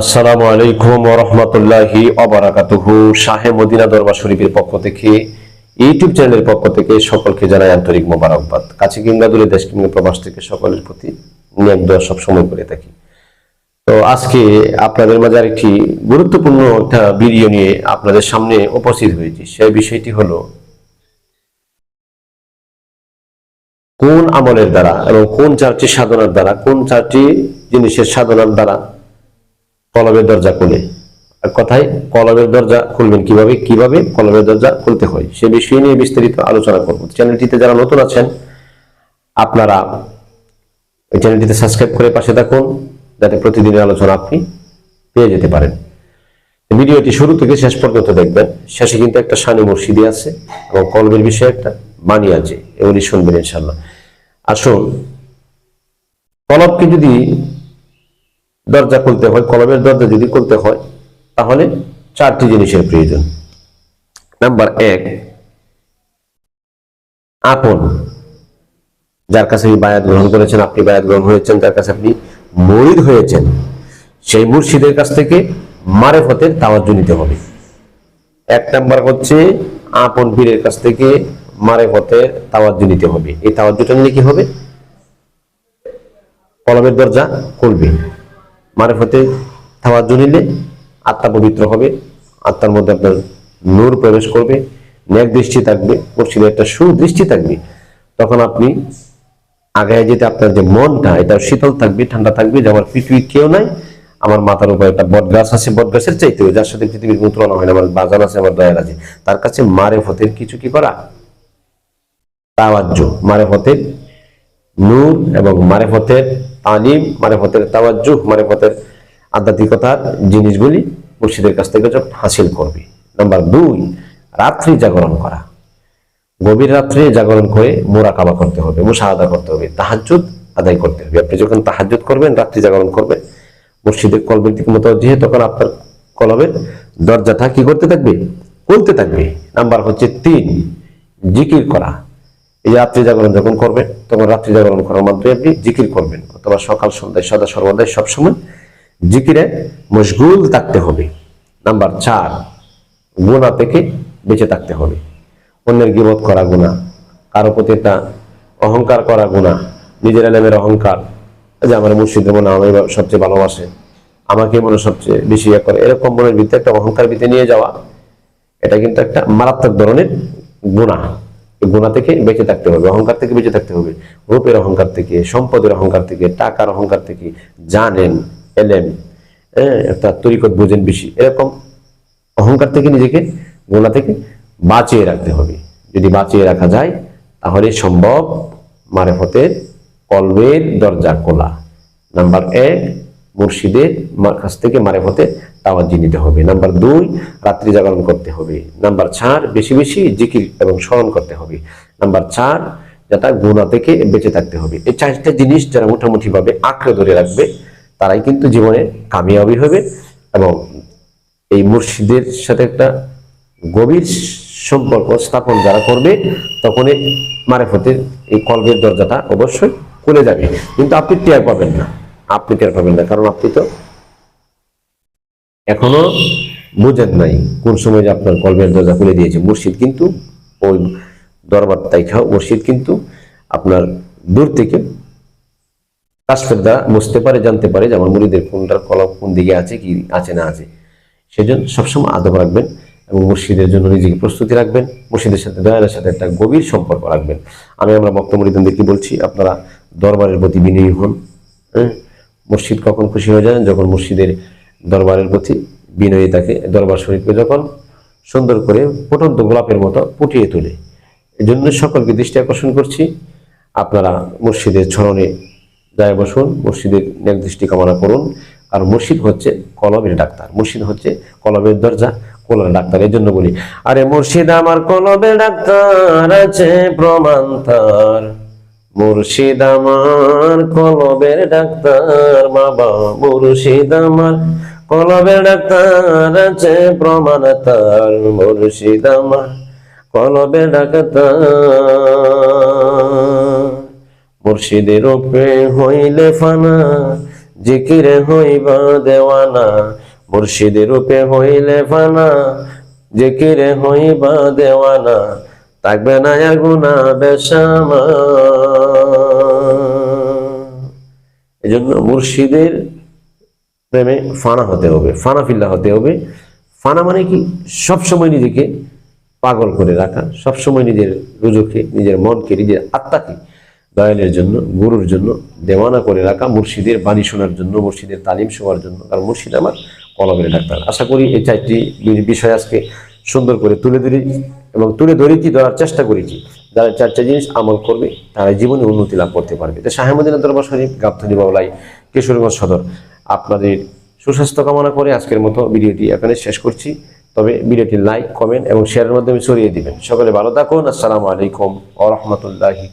আসসালামু আলাইকুম রহমতুল্লাহি অবরাকাতুহু শাহে মদিনা দরবার শরীফের পক্ষ থেকে, ইউটিউব চ্যানেলের পক্ষ থেকে সকলকে জানাই আন্তরিক মোবারকবাদ। কাছে কিংবা দূরে, দেশ কিংবা প্রবাস থেকে সকলের প্রতি নিয়োগ দেওয়া সবসময় করে থাকি। তো আজকে আপনাদের মাঝে আরেকটি গুরুত্বপূর্ণ একটা ভিডিও নিয়ে আপনাদের সামনে উপস্থিত হয়েছি। সেই বিষয়টি হলো, কোন আমলের দ্বারা এবং কোন চারটি সাধনার দ্বারা, কোন চারটি জিনিসের সাধনার দ্বারা কলবের দরজা খুলে। কথায় কলবের দরজা খুলবেন কীভাবে? কীভাবে কলবের দরজা খুলতে হয়? সে বিষয় নিয়ে বিস্তারিত আলোচনা করব। চ্যানেলটিতে যারা নতুন আছেন, আপনারা এই চ্যানেলটিতে সাবস্ক্রাইব করে পাশে থাকুন, যাতে প্রতিদিনের আলোচনা আপনি পেয়ে যেতে পারেন। ভিডিওটি শুরু থেকে শেষ পর্যন্ত দেখবেন। শেষে কিন্তু একটা শানি মসজিদে আছে এবং কলবের বিষয়ে একটা বাণী আছে। এগুলি শুনবেন ইনশাল্লাহ আসুন, কলবকে যদি দরজা খুলতে হয়, কলমের দরজা যদি খুলতে হয়, তাহলে চারটি জিনিসের প্রয়োজন। নাম্বার এক, আপন। যার কাছে আপনি বায়াত গ্রহণ করেছেন, আপনি বায়াত গ্রহণ হয়েছেন যার কাছে আপনি মরিদ হয়েছেন, সেই মুর্শিদের কাছ থেকে মারেফতের তাওয়াজ্জু নিতে হবে। এক নাম্বার হচ্ছে, আপন পীরের কাছ থেকে মারেফতের তাওয়াজ্জু নিতে হবে। এই তাওয়াজ্জুটা নিলে কি হবে? কলমের দরজা খুলবে। মারেফতে তাওয়াজ্জু নিলে আত্মা পবিত্র হবে, আত্মার মধ্যে আপনার নূর প্রবেশ করবে ন্যাক দৃষ্টি থাকবে মুর্শিদের একটা সুদৃষ্টি থাকবে। তখন আপনি আগায় যেতে আপনার যে মনটা, এটা শীতল থাকবে, ঠান্ডা থাকবে, যে আমার পৃথিবী কেউ নাই, আমার মাথার উপর একটা বট গাছ আছে বট গাছের যার সাথে পৃথিবীর কোনো হয় না, আমার বাজান আছে, আমার দয়াল আছে, তার কাছে মারে ফতের কিছু কি করা? তাওয়াজ্জ মারে ফতের নূর এবং মারেফতের তালিম মারেফতের তাওয়াজ্জু মারেফতের আধ্যাত্মিকতার জিনিসগুলি মুর্শিদের কাছ থেকে হাসিল করবে। নাম্বার দুই, রাত্রি জাগরণ করা। গভীর রাত্রে জাগরণ করে মোরাকাবা করতে হবে, মুশাহাদা করতে হবে, তাহাজ্জুদ আদায় করতে হবে। আপনি যখন তাহাজ্জুদ করবেন, রাত্রি জাগরণ করবেন, মুর্শিদের কলবের দিকে মতো দিয়ে তখন আপনার কলবের দরজাটা কি করতে থাকবে? খুলতে থাকবে। নাম্বার হচ্ছে তিন, জিকির করা। এই যে রাত্রি জাগরণ যখন করবেন, তখন রাত্রি জাগরণ করার মাধ্যমে আপনি জিকির করবেন, অথবা সকাল, সন্ধ্যায়, সদা, সর্বদাই সবসময় জিকিরে মশগুল থাকতে হবে। নাম্বার চার গুণা থেকে বেঁচে থাকতে হবে। অন্যের গিবত করা গুণা কারও প্রতি একটা অহংকার করা গুণা নিজের এলেমের অহংকার যে আমার মুর্শিদ মনে আমাকে সবচেয়ে ভালোবাসে, আমাকে মনে সবচেয়ে বেশি ইয়ে করে, এরকম মনের ভিতরে একটা অহংকার ভিত্তি নিয়ে যাওয়া, এটা কিন্তু একটা মারাত্মক ধরনের গুণা গুণা থেকে বেঁচে থাকতে হবে, অহংকার থেকে বেঁচে থাকতে হবে। রূপের অহংকার থেকে, সম্পদের অহংকার থেকে, টাকার অহংকার থেকে, জানেন, এলেন হ্যাঁ একটা তরিকত বোঝেন বেশি। এরকম অহংকার থেকে নিজেকে গোনা থেকে বাঁচিয়ে রাখতে হবে। যদি বাঁচিয়ে রাখা যায়, তাহলে সম্ভব মারেফতের কলবের দরজা খোলা। নাম্বার এক, মুর্শিদের কাছ থেকে মারেফতে তাওয়াজ্জি নিতে হবে। নাম্বার দুই, রাত্রি জাগরণ করতে হবে। নাম্বার চার, বেশি বেশি জিকির এবং স্মরণ করতে হবে। নাম্বার চার যেটা গুণা থেকে বেঁচে থাকতে হবে। এই চারটা জিনিস যারা মোটামুটি ভাবে আঁকড়ে ধরে রাখবে, তারাই কিন্তু জীবনে কামিয়াবি হবে এবং এই মুর্শিদের সাথে একটা গভীর সম্পর্ক স্থাপন যারা করবে তখন এই মারেফতের এই কলবের দরজাটা অবশ্যই খুলে যাবে। কিন্তু আপনি টের পাবেন না। আপনি টের পাবেন না, কারণ আপনি তো এখনও বুঝেন নাই কোন সময় যে আপনার কলবের দরজা খুলে দিয়েছে মুর্শিদ, কিন্তু ওই দরবার তাইখা মুর্শিদ কিন্তু আপনার দূর থেকে কাস্টের দ্বারা বুঝতে পারে, জানতে পারে যে আমার মুড়িদের কোনটার কলম কোন দিকে আছে, কি আছে না আছে। সেজন্য সবসময় আদব রাখবেন এবং মুর্শিদের জন্য নিজেকে প্রস্তুতি রাখবেন, মুর্শিদের সাথে, দয়ালের সাথে একটা গভীর সম্পর্ক রাখবেন। আমি আমরা বক্তব্য মুরিদদেরকে বলছি, আপনারা দরবারের প্রতি বিনয়ী হন হ্যাঁ? মুর্শিদ কখন খুশি হয়ে যান যখন মুর্শিদের দরবারের প্রতি বিনয়ী তাকে দরবার শরীফকে যখন সুন্দর করে ফুটন্ত গোলাপের মতো ফুটিয়ে তোলে। এই জন্য সকলকে দৃষ্টি আকর্ষণ করছি। আপনারা মসজিদের চরণে যায় বসুন, মসজিদের নেক দৃষ্টি কামনা করুন। আর মুর্শিদ হচ্ছে কলমের ডাক্তার মুর্শিদ হচ্ছে কলমের দরজা, কলমের ডাক্তার এই জন্য বলি, আরে মুর্শিদ আমার কলমের ডাক্তার আছে প্রমাণ তার। মুর্শিদ আমার কলবের ডাক্তার, বাবা মুর্শিদ আমার কলবের ডাক্তার আছে, প্রমাণ তার মুর্শিদ আমার। কলবের ডাক্তার মুর্শিদের উপরে হইলে ফানা, জিকিরে হইবা দেওয়ানা। মুর্শিদের রূপে হইলে ফানা, জিকিরে হইবা দেওয়ানা। থাকবে না আর গুনা বেশামা এজন্য মুর্শিদের প্রেমে ফানা হতে হবে, ফানা ফিল্লা হতে হবে। ফানা মানে কি? সবসময় নিজেকে পাগল করে রাখা, সবসময় নিজের রুজুকে, নিজের মনকে, নিজের আত্মাকে দয়ালের জন্য, গুরুর জন্য দেওয়ানা করে রাখা, মুর্শিদের বাণী শোনার জন্য, মুর্শিদের তালিম শোনার জন্য। কারণ মুর্শিদ আমার কলমের ডাক্তার। আশা করি এই চারটি বিষয় আজকে সুন্দর করে তুলে ধরে এবং তুলে ধরেছি, ধরার চেষ্টা করেছি। যারা চারটা জিনিস আমল করবে তারা জীবনে উন্নতি লাভ করতে পারবে। তো শাহেমদিনা দরবার শরীফ গাবধনী বাউলাই কিশোরগঞ্জ সদর। আপনাদের সুস্বাস্থ্য কামনা করে আজকের মতো ভিডিওটি এখানে শেষ করছি। তবে ভিডিওটি লাইক, কমেন্ট এবং শেয়ারের মাধ্যমে ছড়িয়ে দিবেন। সকলে ভালো থাকুন। আসসালামু আলাইকুম আ রহমতুল্লাহি